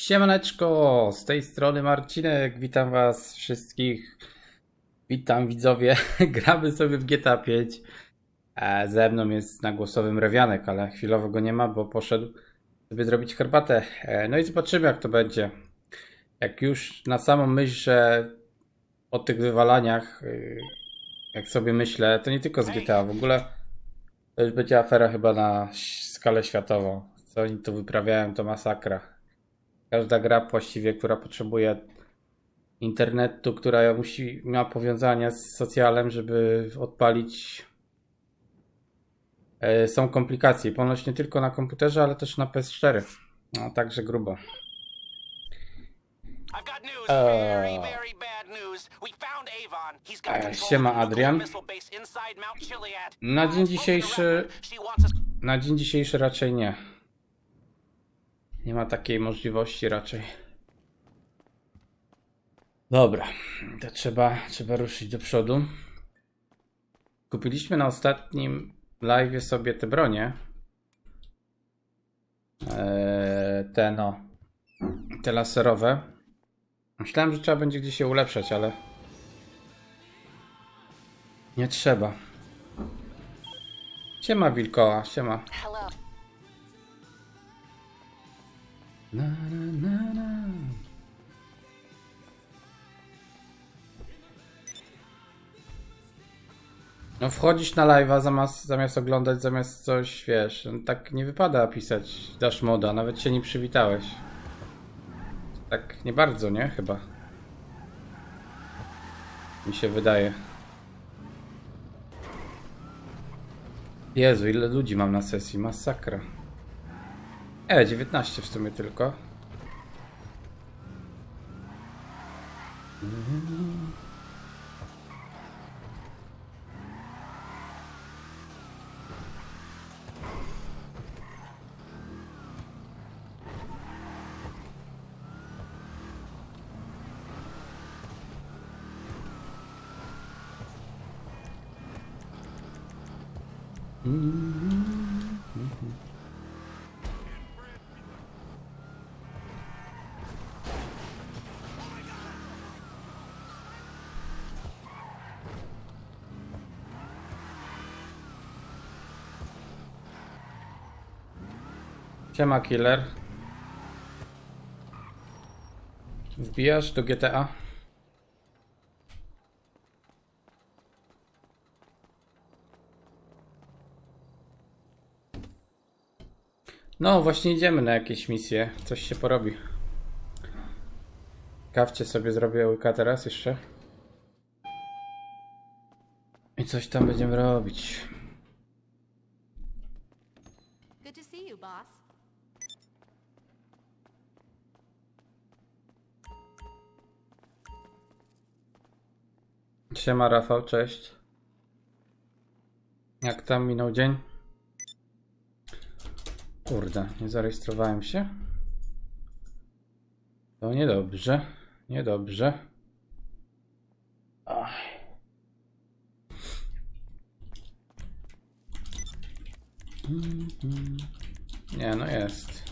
Siemaneczko, z tej strony Marcinek, witam was wszystkich. Witam widzowie, gramy sobie w GTA 5. E, Ze mną jest na głosowym Rewianek, ale chwilowo go nie ma, bo poszedł sobie zrobić herbatę. E, No i zobaczymy jak to będzie. Jak już na samą myśl, że o tych wywalaniach, y, jak sobie myślę, to nie tylko z GTA, w ogóle to już będzie afera chyba na skalę światową. Co oni tu wyprawiają, to masakra. Każda gra właściwie, która potrzebuje internetu, która musi, ma powiązania z socjalem, żeby odpalić. e, Są komplikacje. Ponoć nie tylko na komputerze, ale też na PS4. No, także grubo. Uh, control siema, Adrian. Na dzień dzisiejszy- Na dzień dzisiejszy raczej nie. Nie ma takiej możliwości raczej. Dobra, to trzeba, trzeba ruszyć do przodu. Kupiliśmy na ostatnim live sobie te bronie. Eee, te no. Te laserowe. Myślałem, że trzeba będzie gdzieś się ulepszać, ale. Nie trzeba. Siema wilkoła, siema. Na, na, na, na. No wchodzisz na live'a zamiast, zamiast oglądać, zamiast coś, wiesz, no tak nie wypada pisać dasz moda, nawet się nie przywitałeś. Tak nie bardzo, nie? Chyba. Mi się wydaje. Jezu, ile ludzi mam na sesji, masakra. E, 19 w sumie tylko. Siema killer. Wbijasz do GTA? No, właśnie idziemy na jakieś misje. Coś się porobi. Kawcie sobie zrobię łyka teraz jeszcze. I coś tam będziemy robić. Good to see you, boss. Siema Rafał, cześć. Jak tam minął dzień? Kurde, nie zarejestrowałem się. To niedobrze, niedobrze. Ach. Mhm. Nie, no jest.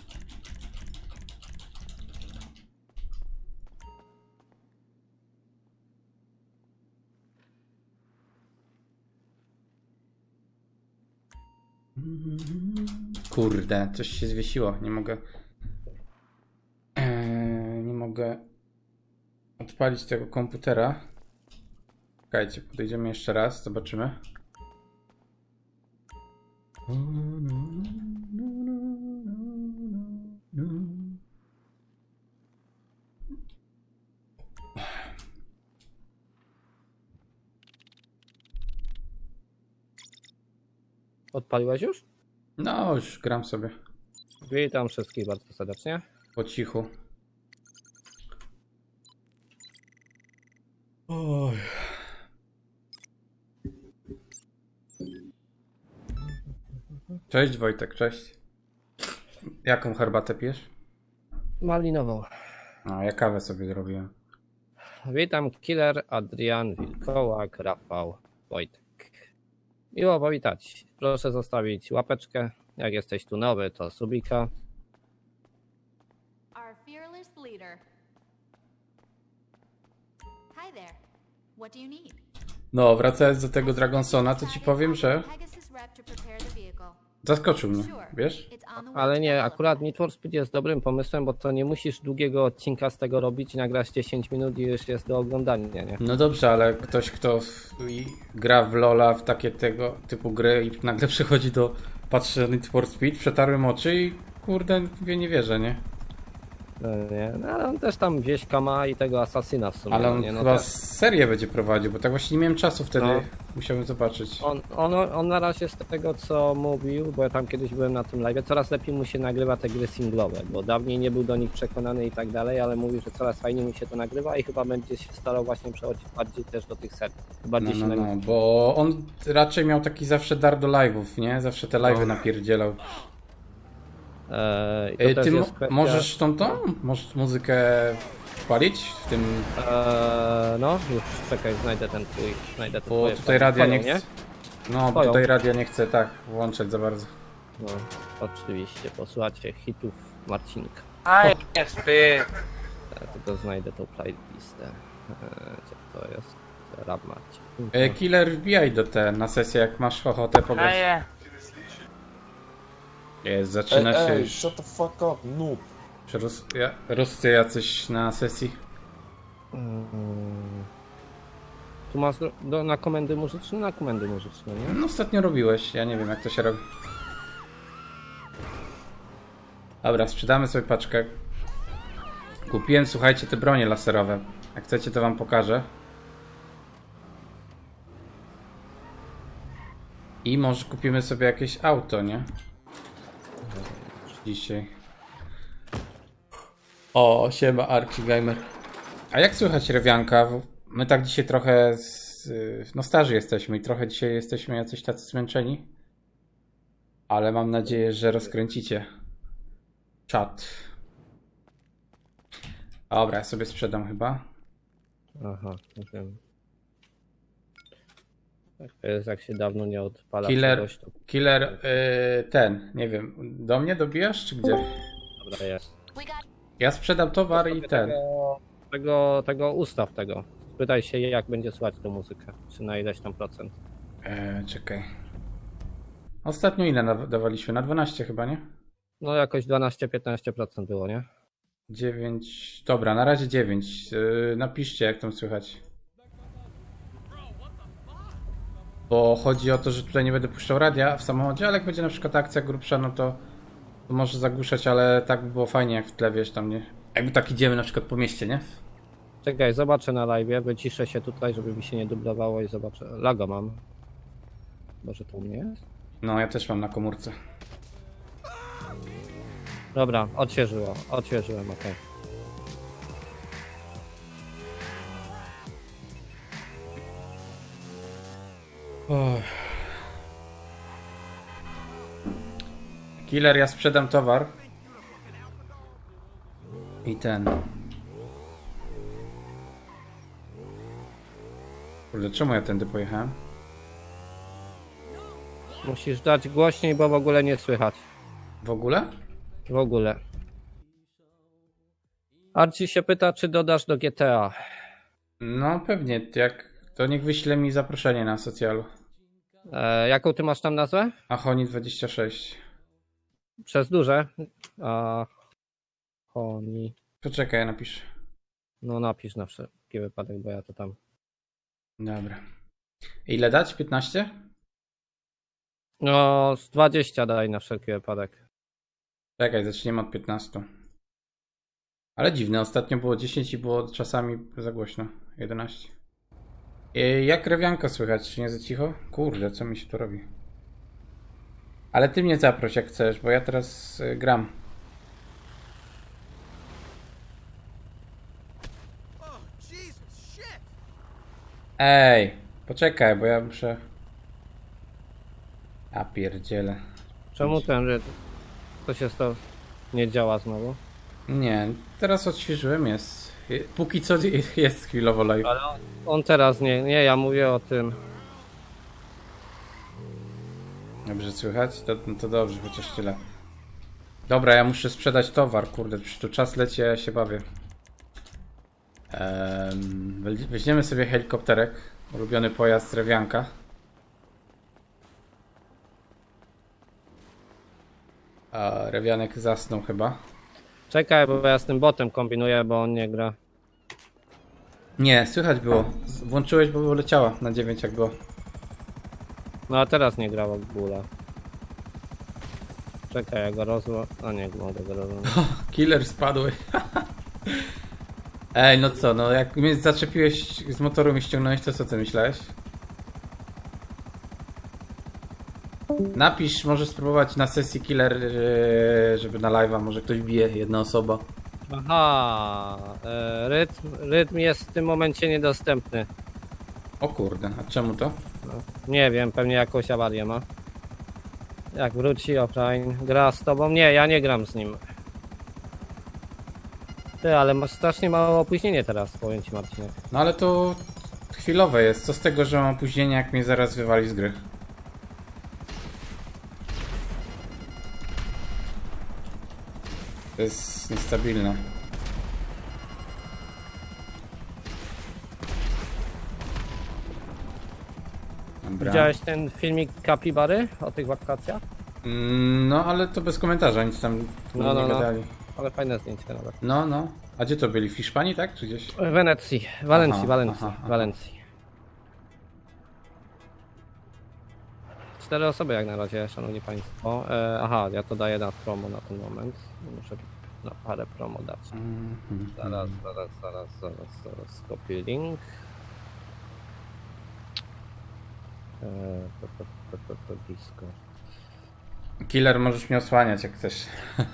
Kurde, coś się zwiesiło. Nie mogę. Eee, nie mogę odpalić tego komputera. Czekajcie, podejdziemy jeszcze raz, zobaczymy. Odpaliłeś już? No, już gram sobie Witam wszystkich bardzo serdecznie. po cichu. Oj. Cześć Wojtek, cześć. Jaką herbatę pijesz? Malinową. A, ja kawę sobie zrobiłem. Witam Killer, Adrian, Wilkołak, Rafał, Wojtek. Miło powitać. Proszę zostawić łapeczkę. Jak jesteś tu nowy, to subika. Our fearless leader. Hi there. What do you need? No, wracając do tego Dragonsona, to ci powiem, że zaskoczył mnie, wiesz? Ale nie, akurat Need for Speed jest dobrym pomysłem, bo to nie musisz długiego odcinka z tego robić i nagrać 10 minut i już jest do oglądania, nie? No dobrze, ale ktoś, kto gra w Lola, w takie tego typu gry i nagle przychodzi do, patrzy na Need for Speed, przetarłem oczy i kurde, nie wierzę, nie? No, nie? no ale on też tam wieśka ma i tego Assassina w sumie, Ale no on nie? No chyba to- serię będzie prowadził, bo tak właśnie nie miałem czasu wtedy, No. musiałem zobaczyć. On, on, on na razie z tego co mówił, bo ja tam kiedyś byłem na tym live, coraz lepiej mu się nagrywa te gry singlowe, bo dawniej nie był do nich przekonany i tak dalej, ale mówił, że coraz fajniej mu się to nagrywa i chyba będzie się starał właśnie przechodzić bardziej też do tych serii. No, Bardziej się no, na no, bo on raczej miał taki zawsze dar do live'ów, nie? Zawsze te live'y No. napierdzielał. Eee, ty mo- jest kwestia- możesz tą, tą, możesz muzykę palić w tym, Eee, no, już czekaj, znajdę ten twój, znajdę te bo twoje tutaj radia nie chcę, no, bo tutaj radia nie chcę tak włączać za bardzo. No, oczywiście, posłuchajcie hitów Marcinka. I spit. Ja tylko znajdę tą playlistę. Eee, co to jest? Rap Marcin. E, Killer, wbijaj do te na sesję, jak masz ochotę A pograć. Je. Jest, Ej, zaczyna się ej, już. shut the fuck up, noob. Czy Rus, ja, Ruscy jacyś na sesji? Mm. Tu masz do, do, na komendy muzyczne? Na komendy muzyczne, nie? No ostatnio robiłeś, ja nie wiem jak to się robi. Dobra, sprzedamy sobie paczkę. Kupiłem, słuchajcie, te bronie laserowe. Jak chcecie, to wam pokażę. I może kupimy sobie jakieś auto, nie? Dzisiaj. O, siema Archie Gamer. A jak słychać rewianka? My tak dzisiaj trochę z, y, no starzy jesteśmy i trochę dzisiaj jesteśmy jacyś tacy zmęczeni. Ale mam nadzieję, że rozkręcicie czat. Dobra, ja sobie sprzedam chyba. Aha, wiem. Tak to jest, jak się dawno nie odpala Killer, czegoś, to killer, y, ten, nie wiem, do mnie dobijasz czy gdzie? dobra jest. Ja sprzedam towar i ten. Tego, tego, tego ustaw tego. Pytaj się, jak będzie słychać tę muzykę. Czy na ileś tam procent. E, czekaj. Ostatnio ile dawaliśmy? Na 12 chyba, nie? No jakoś 12-15% było, nie? 9. Dobra, na razie 9. Yy, napiszcie, jak tam słychać. Bo chodzi o to, że tutaj nie będę puszczał radia w samochodzie, ale jak będzie na przykład akcja grubsza, no to, to może zagłuszać, ale tak by było fajnie, jak w tle wiesz tam, nie? Jakby tak idziemy na przykład po mieście, nie? Czekaj, zobaczę na live, wyciszę się tutaj, żeby mi się nie dublowało i zobaczę. Lago mam. Może to u mnie jest? No, ja też mam na komórce. Dobra, odświeżyło, odświeżyłem, okej. Killer, ja sprzedam towar. I ten. Kurde, czemu ja tędy pojechałem? Musisz dać głośniej, bo w ogóle nie słychać. W ogóle? W ogóle. Arci się pyta, czy dodasz do GTA. No pewnie, jak to niech wyśle mi zaproszenie na socjalu. E, jaką ty masz tam nazwę? Ahoni26. Przez duże? A... Honi. Poczekaj, ja napiszę. No napisz na wszelki wypadek, bo ja to tam... Dobra. Ile dać? 15? No, z 20 daj na wszelki wypadek. Czekaj, zaczniemy od 15. Ale dziwne, ostatnio było 10 i było czasami za głośno. 11. E, Jak rewianka słychać? Czy nie za cicho? Kurde, co mi się tu robi? Ale ty mnie zaproś jak chcesz, bo ja teraz y, gram. Ej, poczekaj, bo ja muszę... A pierdzielę. Czemu ten... że- Co się stało? Nie działa znowu? Nie, teraz odświeżyłem, jest. Póki co jest chwilowo live. Ale on, on teraz nie, nie, ja mówię o tym. Dobrze słychać? To, to dobrze, chociaż tyle. Dobra, ja muszę sprzedać towar, kurde, już tu czas leci, a ja się bawię. Ehm, we- weźmiemy sobie helikopterek, ulubiony pojazd Rewianka. A Rewianek zasnął chyba. Czekaj, bo ja z tym botem kombinuję, bo on nie gra. Nie, słychać było. Z- Włączyłeś, bo leciała na 9 jak było. No a teraz nie gra w ogóle. Czekaj, ja go rozło... A nie, mogę go rozłożyć. Killer spadły. Ej, no co, no jak mnie zaczepiłeś z motoru i ściągnąłeś, to co ty myślałeś? Napisz, możesz spróbować na sesji killer, e, żeby na live'a, może ktoś bije, jedna osoba. Aha, e, rytm, rytm jest w tym momencie niedostępny. O kurde, a czemu to? No, nie wiem, pewnie jakąś awarię ma. Jak wróci offline, gra z tobą? Nie, ja nie gram z nim. Ty, ale masz strasznie małe opóźnienie teraz, powiem ci Marcinek. No ale to chwilowe jest, co z tego, że mam opóźnienie, jak mnie zaraz wywali z gry? To jest niestabilne. Dobra. Widziałeś ten filmik Kapibary o tych wakacjach? Mm, No, ale to bez komentarza, nic tam tu No, nie no, no. gadali. Ale fajne zdjęcie nawet. No, no. A gdzie to byli? W Hiszpanii, tak? Czy gdzieś? W Wenecji, Walencji, Aha, Walencji, aha, aha. Walencji. Osoby jak na razie, szanowni państwo. E, aha, ja to daję na promo na ten moment. Muszę na parę promo dać. Mhm. Zaraz, zaraz, zaraz, zaraz, zaraz. Copy link. E, to, to, to, to, to Discord. Killer możesz mnie osłaniać jak chcesz.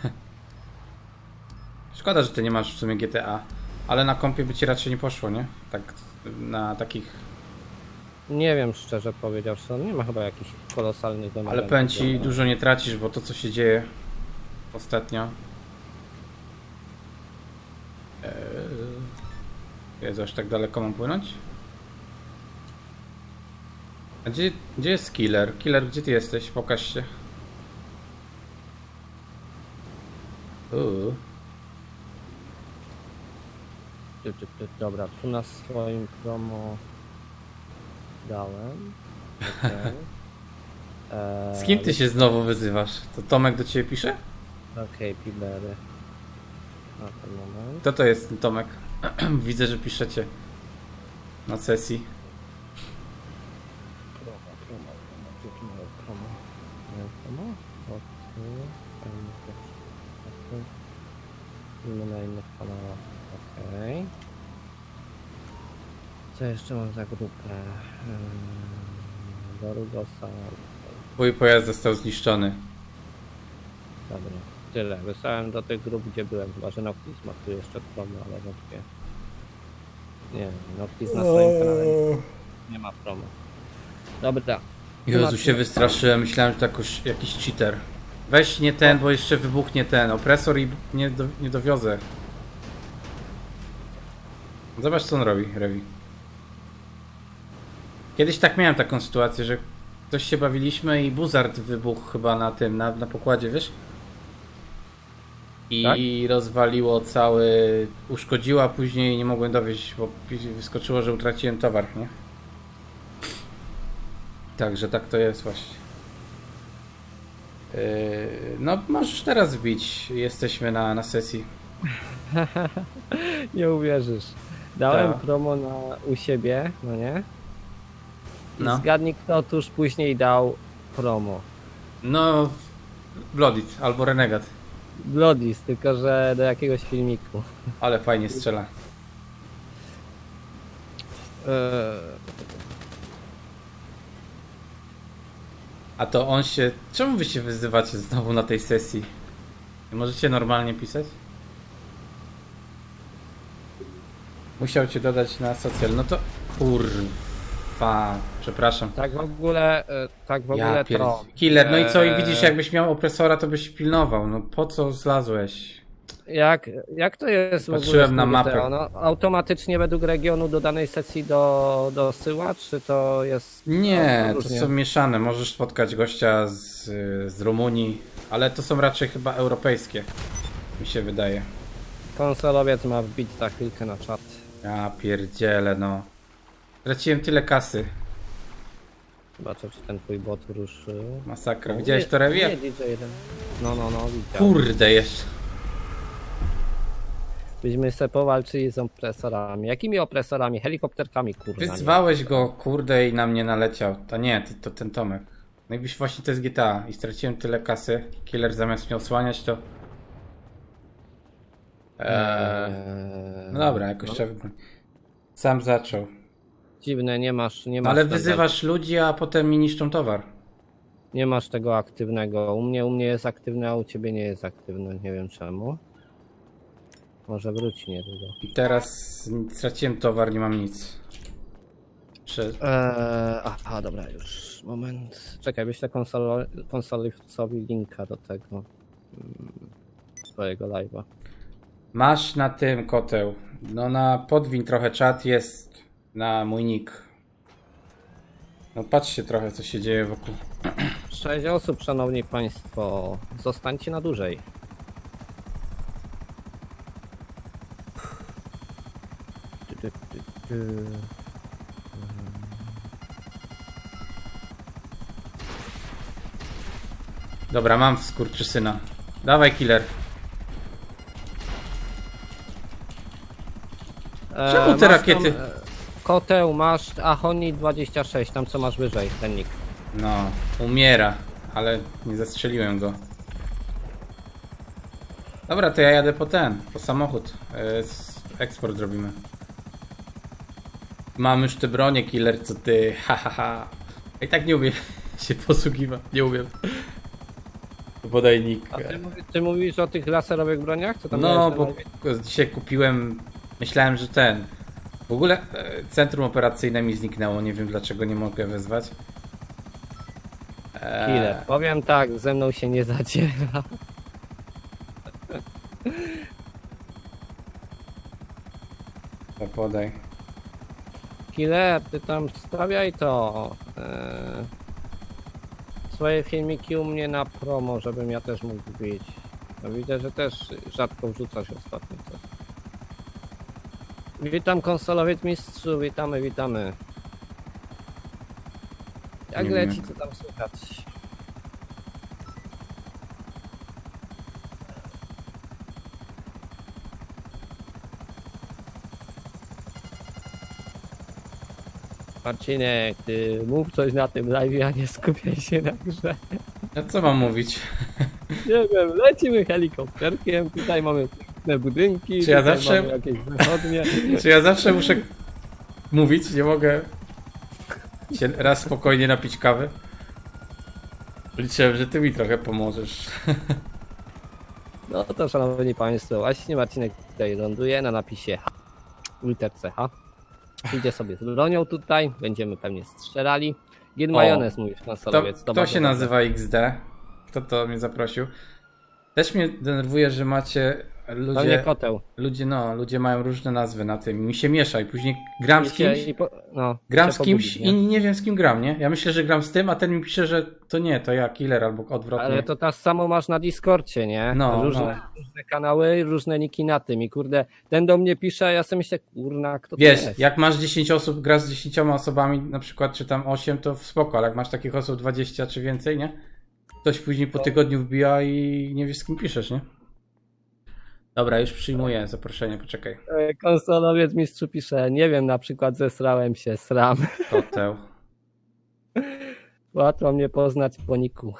Szkoda, że ty nie masz w sumie GTA. Ale na kompie by ci raczej nie poszło, nie? Tak na takich. Nie wiem szczerze powiedziawszy, on nie ma chyba jakichś kolosalnych Ale wymagań. powiem ci, dużo nie tracisz, bo to co się dzieje ostatnio. Eee... Jezu, aż tak daleko mam płynąć? A gdzie, gdzie jest killer? Killer, gdzie ty jesteś? Pokaż się. Uuu. Dobra, tu na swoim promo dałem. Okej. Eee, Z kim ty się znowu wyzywasz? To Tomek do ciebie pisze? Okej, Pibery. Na ten moment. Kto to jest ten Tomek? Widzę, że piszecie na sesji. Promo, promo, promo, gdzie tu mamy promo? Mamy promo? O, tu, fajnie, proszę. Mamy na innych kanałach. Okej. Co jeszcze mam za grupę? Eee, Dorugosa. Twój pojazd został zniszczony. Dobra, tyle. Wysłałem do tych grup, gdzie byłem. Chyba, że Noctis ma tu jeszcze promo, ale wątpię. Nie, Noctis na swoim kanale nie, ma promo. Dobra. Jezu, się wystraszyłem. Myślałem, że to jakoś, jakiś cheater. Weź nie ten, bo jeszcze wybuchnie ten opresor i nie, do, nie dowiozę. Zobacz, co on robi, Rewi. Kiedyś tak miałem taką sytuację, że ktoś się bawiliśmy i buzard wybuchł chyba na tym, na, na pokładzie, wiesz? I rozwaliło cały, uszkodziło, a później nie mogłem dowieść, bo wyskoczyło, że utraciłem towar, nie? Także tak to jest właśnie. Yy, no, możesz teraz wbić. Jesteśmy na, na sesji. Nie uwierzysz. Dałem Tak. promo na, u siebie, no nie? I No. zgadnij kto tuż później dał promo. No, Bloodit albo Renegat. Bloodis, tylko że do jakiegoś filmiku. Ale fajnie strzela. Eee, A to on się. Czemu wy się wyzywacie znowu na tej sesji? Możecie normalnie pisać? Musiał cię dodać na socjal. No to. Kurwa. Przepraszam. tak w ogóle, e, tak w ogóle Ja. Killer, no i co? I Eee, widzisz, jakbyś miał opresora, to byś pilnował. No po co zlazłeś? Jak, jak to jest w ogóle? Patrzyłem na mapę. No, automatycznie według regionu do danej sesji do, dosyła, czy to jest... Nie, no, to są mieszane. Możesz spotkać gościa z, z Rumunii, ale to są raczej chyba europejskie. Mi się wydaje. Konsolowiec ma wbić za chwilkę na czat. Ja pierdzielę, no. Straciłem tyle kasy. Zobaczę, czy ten twój bot ruszył. Masakra. Widziałeś to rewie? Nie, DJ1. No, no, no, widziałem. Kurde, jeszcze. Byśmy se powalczyli z opresorami. Jakimi opresorami? Helikopterkami, kurwa. nie. Wyzwałeś go, kurde, i na mnie naleciał. To nie, ty- to ten Tomek. No i właśnie to jest GTA i straciłem tyle kasy. Killer zamiast mnie osłaniać, to... Eee, Eee, no dobra, jakoś trzeba wybrać. Sam zaczął. Dziwne, nie masz, nie masz ale wyzywasz ludzi, a potem mi niszczą towar. Nie masz tego aktywnego. U mnie, u mnie jest aktywny, a u ciebie nie jest aktywny. Nie wiem czemu. Może wróci niedługo. I teraz straciłem towar, nie mam nic. Prze... Eee, aha, dobra, już. Moment. Czekaj, wyślę konsolo, konsolowcowi linka do tego. mm, Twojego live'a. Masz na tym koteł. No na podwin trochę czat jest na mój nick. No patrzcie trochę co się dzieje wokół. Sześć osób, szanowni państwo. Zostańcie na dłużej. Ty, ty, ty, ty. Dobra, mam skurczysyna. Dawaj killer. E, Czemu te masz rakiety? Tam, e, koteł masz Ahoni 26, tam co masz wyżej, ten nick. No, umiera, ale nie zastrzeliłem go. Dobra, to ja jadę po ten, po samochód. E, s- Eksport zrobimy. Mam już te bronie, killer, co ty, ha ha ha. I tak nie umiem się posługiwać, nie umiem. Podaj nick. A ty, mówi- ty mówisz o tych laserowych broniach? Co tam No, bo dzisiaj kupiłem, myślałem, że ten. W ogóle e, centrum operacyjne mi zniknęło, nie wiem dlaczego nie mogę wezwać. Eee, Killer. Powiem tak, ze mną się nie zadziera. To podaj. Killer, ty tam stawiaj to. E, swoje filmiki u mnie na promo, żebym ja też mógł wbić. No widzę, że też rzadko wrzucasz ostatnio. Witam konsolowiec mistrzu, witamy, witamy. Jak Nie leci, co tam słychać? Marcinek, ty mów coś na tym live, a nie skupiaj się na grze. No co mam mówić? Nie wiem, lecimy helikopterkiem, tutaj mamy piękne budynki, Czy ja zawsze- mamy jakieś wychodnie. Czy ja zawsze muszę mówić? Nie mogę się raz spokojnie napić kawy? Liczyłem, że ty mi trochę pomożesz. No to szanowni państwo, właśnie Marcinek tutaj ląduje na napisie H, Ulter CH. Idzie sobie z bronią tutaj, będziemy pewnie strzelali. Gin O, majonez mówisz Kto, konsolowiec. to kto bardzo się nazywa XD? Kto to mnie zaprosił? Też mnie denerwuje, że macie Ludzie, koteł. ludzie, no, ludzie mają różne nazwy na tym. Mi się miesza i później gram z kimś, po, no, gram z kimś i nie? wiem z kim gram, nie? Ja myślę, że gram z tym, a ten mi pisze, że to nie, to ja, killer albo odwrotnie. Ale to tak samo masz na Discordzie, nie? No, różne, różne kanały, różne niki na tym i kurde, ten do mnie pisze, a ja sobie myślę, kurna, kto to Wiesz, jest? jak masz 10 osób, grasz z 10 osobami, na przykład, czy tam 8, to spoko, ale jak masz takich osób 20 czy więcej, nie? Ktoś później po tygodniu wbija i nie wiesz z kim piszesz, nie? Dobra, już przyjmuję zaproszenie, poczekaj. E, Konsolowiec mistrzu pisze, nie wiem, na przykład zesrałem się, sram. Koteł. Łatwo mnie poznać po niku.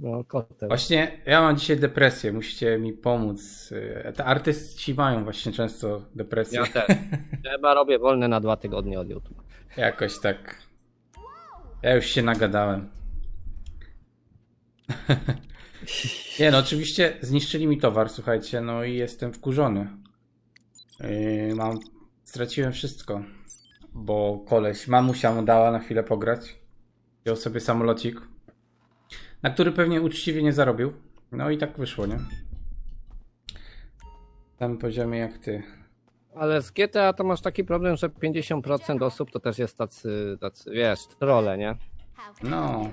No, koteł. Właśnie ja mam dzisiaj depresję, musicie mi pomóc. Y, Te artyści mają właśnie często depresję. Ja też. Chyba robię wolne na dwa tygodnie od YouTube. Jakoś tak. Ja już się nagadałem. Nie no, oczywiście zniszczyli mi towar, słuchajcie, no i jestem wkurzony. Yy, mam, straciłem wszystko, bo koleś, mamusia mu dała na chwilę pograć. Wziął sobie samolocik, na który pewnie uczciwie nie zarobił. No i tak wyszło, nie? Tam poziomie jak ty. Ale z GTA to masz taki problem, że 50% osób to też jest tacy, tacy wiesz, trole, nie? No,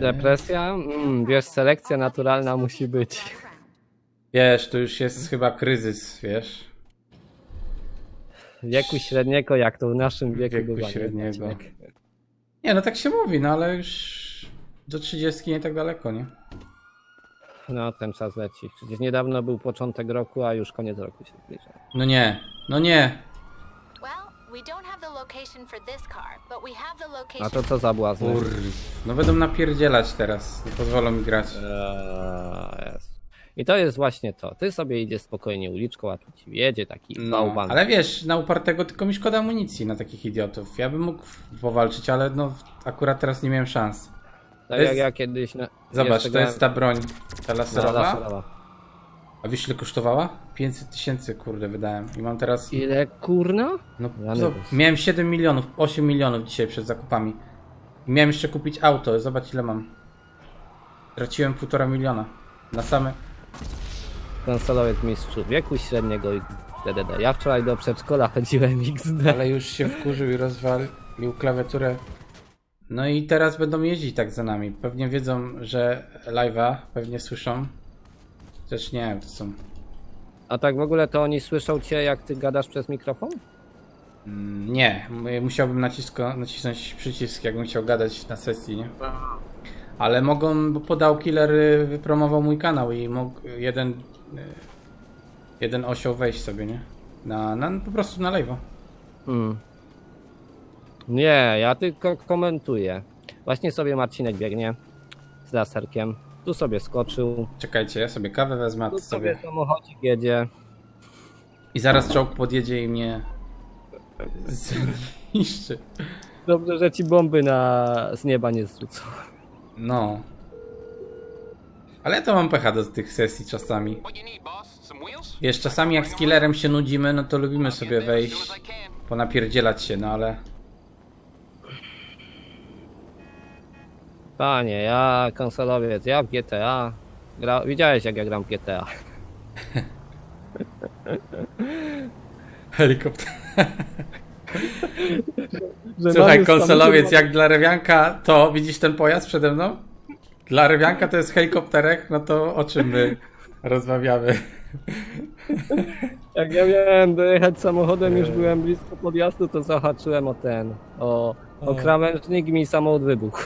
Depresja? Mm, wiesz, selekcja naturalna musi być. Wiesz, to już jest chyba kryzys, wiesz? Wieku średniego, jak to w naszym wieku, Wieku bywa. nie? średniego. Nie, no tak się mówi, no ale już do 30 nie tak daleko, nie? No, ten czas leci. Przecież niedawno był początek roku, a już koniec roku się zbliża. No nie, no nie. We don't have the location for this car, but we have the location. A to co za błazny? Kur... No będą napierdzielać teraz, nie pozwolą mi grać. Eee, jest. I to jest właśnie to. Ty sobie idziesz spokojnie uliczką, a tu ci jedzie taki No, bałwan. ale wiesz, na upartego tylko mi szkoda amunicji na takich idiotów. Ja bym mógł powalczyć, ale no akurat teraz nie miałem szans. Tak jak jest- ja kiedyś... Na... Zobacz, jeszcze to jest ta broń, ta laserowa. No, laserowa. A wiesz ile kosztowała? 500 tysięcy, kurde, wydałem. I mam teraz... Ile kurna? No, bos. miałem 7 milionów, 8 milionów dzisiaj przed zakupami. I miałem jeszcze kupić auto, zobacz ile mam. Traciłem półtora miliona. Na same... Konsolowiec mistrzu wieku średniego i DDD. Ja wczoraj do przedszkola chodziłem XD. Ale już się wkurzył i rozwalił klawiaturę. No i teraz będą jeździć tak za nami. Pewnie wiedzą, że live'a, pewnie słyszą. Też nie wiem, to są... A tak w ogóle to oni słyszą cię, jak ty gadasz przez mikrofon? Mm, Nie, m- musiałbym nacisko, nacisnąć przycisk, jakbym chciał gadać na sesji, nie? Ale mogą, bo podał killer y, wypromował mój kanał i mógł jeden, y, jeden osioł wejść sobie, nie? Na, na, po prostu na live'a. Hmm. Nie, ja tylko komentuję. Właśnie sobie Marcinek biegnie z laserkiem. Tu sobie skoczył. Czekajcie, ja sobie kawę wezmę, a Tu ty sobie sobie... samochodzik jedzie. I zaraz czołg podjedzie i mnie zniszczy. Dobrze, że ci bomby na... z nieba nie zrzucą. No. Ale ja to mam pecha do tych sesji czasami. What you need, boss? Some wheels? Wiesz, czasami jak z killerem się nudzimy, no to lubimy sobie wejść, ponapierdzielać się, no ale... Panie, ja konsolowiec, ja w GTA. Gra... Widziałeś jak ja gram w GTA. Helikopter. Słuchaj, konsolowiec, jak dla Rewianka, to widzisz ten pojazd przede mną? Dla Rewianka to jest helikopterek, no to o czym my rozmawiamy? Jak ja miałem dojechać samochodem, już byłem blisko podjazdu, to zahaczyłem o ten, o, o krawężnik i mi samochód wybuchł.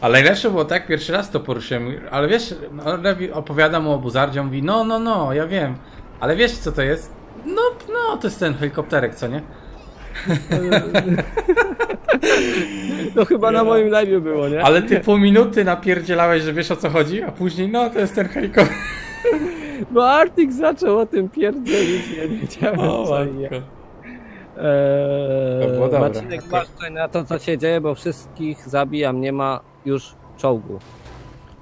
Ale najlepsze było tak, pierwszy raz to poruszyłem, ale wiesz, no, Rewi opowiada mu o buzardzie, on mówi, no, no, no, ja wiem, ale wiesz co to jest? No, no, to jest ten helikopterek, co nie? To chyba na moim live było, nie? Ale ty pół minuty napierdzielałeś, że wiesz o co chodzi, a później, no, to jest ten helikopter. Bo Artik zaczął o tym pierdzielić, nie wiedziałem co i jak. Eee, To dobre. Marcinek, uważaj na to, co się dzieje, bo wszystkich zabijam, nie ma już czołgu.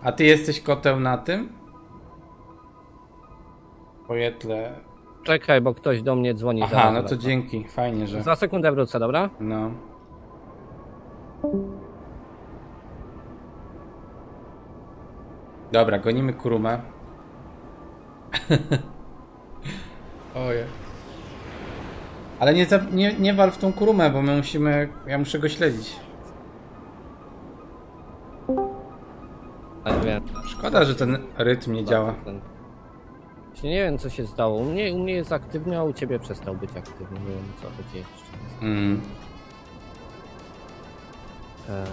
A ty jesteś koteł na tym? Pojetle. Czekaj, bo ktoś do mnie dzwoni. Aha, zaraz no to dzięki, fajnie, że. Za sekundę wrócę, dobra? No. Dobra, gonimy kurumę. Oje. Ale nie, za, nie, nie wal w tą kurumę, bo my musimy. Ja muszę go śledzić. Ale wiem. Szkoda, że ten rytm nie działa. Właśnie Nie wiem, co się stało. U mnie, u mnie jest aktywny, a u ciebie przestał być aktywny. Nie wiem, co chodzi jeszcze. Mm. E.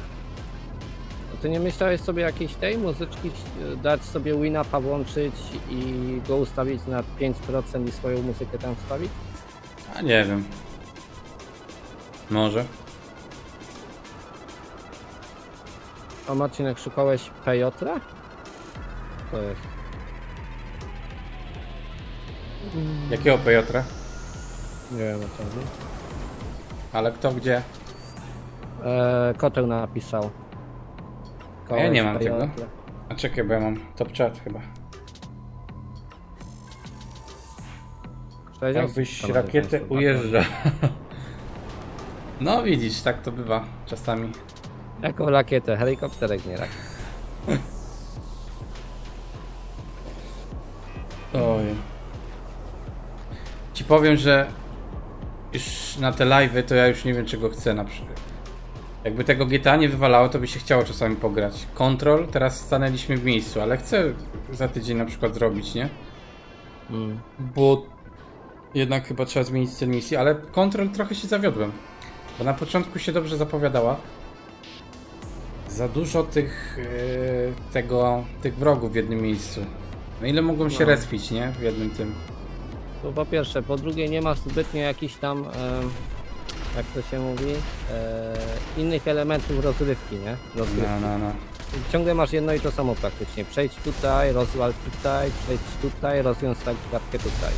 No ty nie myślałeś sobie jakiejś tej muzyczki e, dać sobie Winapa włączyć i go ustawić na 5% i swoją muzykę tam wstawić? A nie wiem. Może. A Marcinek, szukałeś Pejotra? To jest. Jakiego Pejotra? Nie wiem o co chodzi. Ale kto gdzie? E, Koteł napisał. A ja nie mam Pejotra. tego. A czekaj, bo ja mam top chat chyba. Osób Jakbyś tam rakietę jest, ujeżdża. No widzisz, tak to bywa czasami. Jaką rakietę? Helikopterek, nie rakiet. Oj. Ci powiem, że już na te live'y to ja już nie wiem czego chcę na przykład. Jakby tego GTA nie wywalało, to by się chciało czasami pograć. Control, teraz stanęliśmy w miejscu, ale chcę za tydzień na przykład zrobić, nie? Mm. Bo jednak chyba trzeba zmienić styl misji, ale Control trochę się zawiodłem. Bo na początku się dobrze zapowiadała. Za dużo tych, yy, tego, tych wrogów w jednym miejscu. No ile mogą się No. respić, nie? W jednym tym. To po pierwsze, po drugie nie ma zbytnio jakichś tam, em, jak to się mówi, e, innych elementów rozrywki, nie? Rozrywki. No, no, no. Ciągle masz jedno i to samo praktycznie. Przejdź tutaj, rozwal tutaj, przejdź tutaj, rozwiąż kartkę tutaj.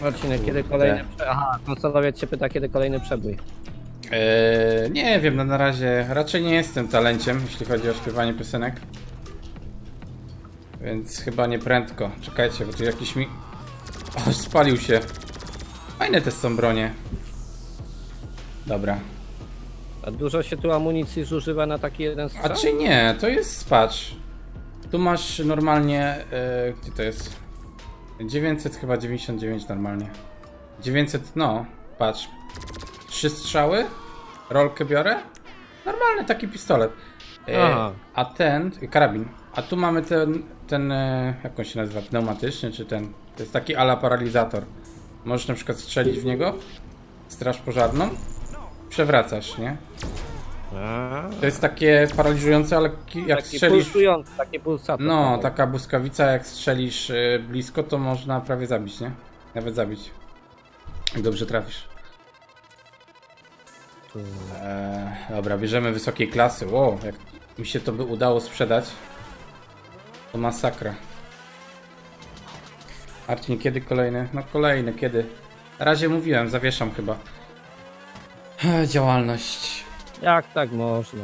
Marcinek, kiedy kolejny... prze- Aha, konsolowiec się pyta, kiedy kolejny przebój. Eee, nie wiem, no na razie raczej nie jestem talenciem, jeśli chodzi o śpiewanie piosenek. Więc chyba nie prędko. Czekajcie, bo tu jakiś mi... O, spalił się. Fajne te są bronie. Dobra. A dużo się tu amunicji zużywa na taki jeden A strzał? czy nie, to jest spacz. Tu masz normalnie... E, gdzie to jest? 900 chyba 99 normalnie. 900, no, patrz. Trzy strzały, rolkę biorę. Normalny taki pistolet. E, a ten, karabin. A tu mamy ten, ten, e, jak on się nazywa, pneumatyczny, czy ten, to jest taki ala paralizator. Możesz na przykład strzelić w niego, straż pożarną, przewracasz, nie? To jest takie paraliżujące, ale jak taki strzelisz... pulsujący, takie pulsator. No, tak. taka błyskawica, jak strzelisz y, blisko, to można prawie zabić, nie? Nawet zabić. Jak dobrze trafisz. Eee, dobra, bierzemy wysokiej klasy. Wow, jak mi się to by udało sprzedać, to masakra. Marcin, kiedy kolejny? No kolejny, kiedy? Na razie mówiłem, zawieszam chyba. Eee, działalność. Jak tak można?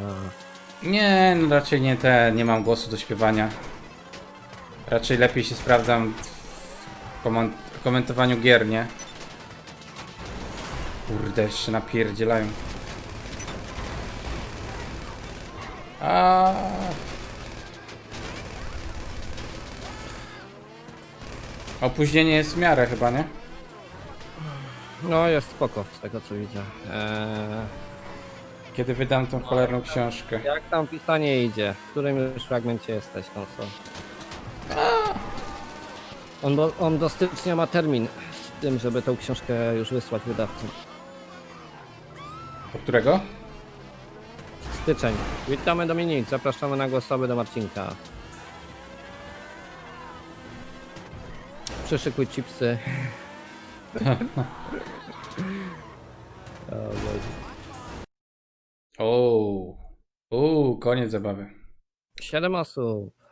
Nie, no raczej nie te, nie mam głosu do śpiewania. Raczej lepiej się sprawdzam w koment- komentowaniu gier, nie? Kurde, jeszcze napierdzielają. A. Opóźnienie jest w miarę chyba, nie? No jest spoko z tego co widzę. Eee, Kiedy wydam tą cholerną książkę. jak tam pisanie idzie? W którym już fragmencie jesteś, konsol? On do, on do stycznia ma termin z tym, żeby tą książkę już wysłać wydawcy. Do którego? Styczeń. Witamy Dominik, zapraszamy na głosowy do Marcinka. Przyszykuj chipsy. O, Boże. O, o, koniec zabawy. Siedem osób.